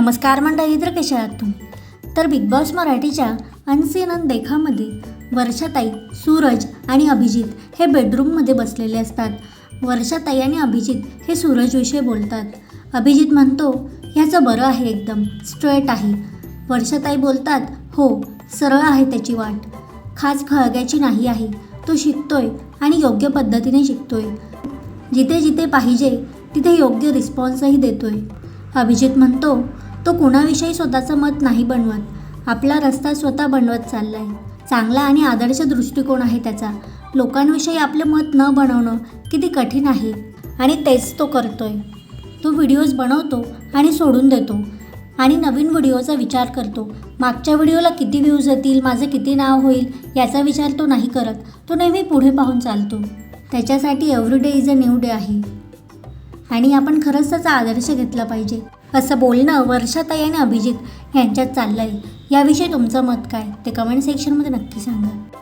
नमस्कार मंडळी तर कशा आहात तुम्ही? तर बिग बॉस मराठीच्या अनसीन अन देखामध्ये वर्षाताई सूरज आणि अभिजित हे बेडरूममध्ये बसलेले असतात. वर्षाताई आणि अभिजित हे सूरजविषयी बोलतात. अभिजित म्हणतो ह्याचं बरं आहे एकदम स्ट्रेट आहे. वर्षाताई बोलतात हो सरळ आहे त्याची वाट. खास खळग्याची नाही आहे. तो शिकतोय आणि योग्य पद्धतीने शिकतोय. जिथे जिथे पाहिजे तिथे योग्य रिस्पॉन्सही देतोय. अभिजित म्हणतो तो कुणाविषयी स्वतःचं मत नाही बनवत. आपला रस्ता स्वतः बनवत चाललाय. चांगला आणि आदर्श दृष्टिकोन आहे त्याचा. लोकांविषयी आपलं मत न बनवणं किती कठीण आहे. आणि तेच तो करतोय. तो व्हिडिओज बनवतो आणि सोडून देतो. आणि नवीन व्हिडिओचा विचार करतो. मागच्या व्हिडिओला किती व्ह्यूज येतील माझं किती नाव होईल याचा विचार तो नाही करत. तो नेहमी पुढे पाहून चालतो. त्याच्यासाठी every day is a new day आहे. आणि आपण खरंच त्याचा आदर्श घेतला पाहिजे. असं बोलणं वर्षाताई आणि अभिजित यांच्यात चाललं आहे याविषयी तुमचं मत काय? ते कमेंट सेक्शनमध्ये नक्की सांगा.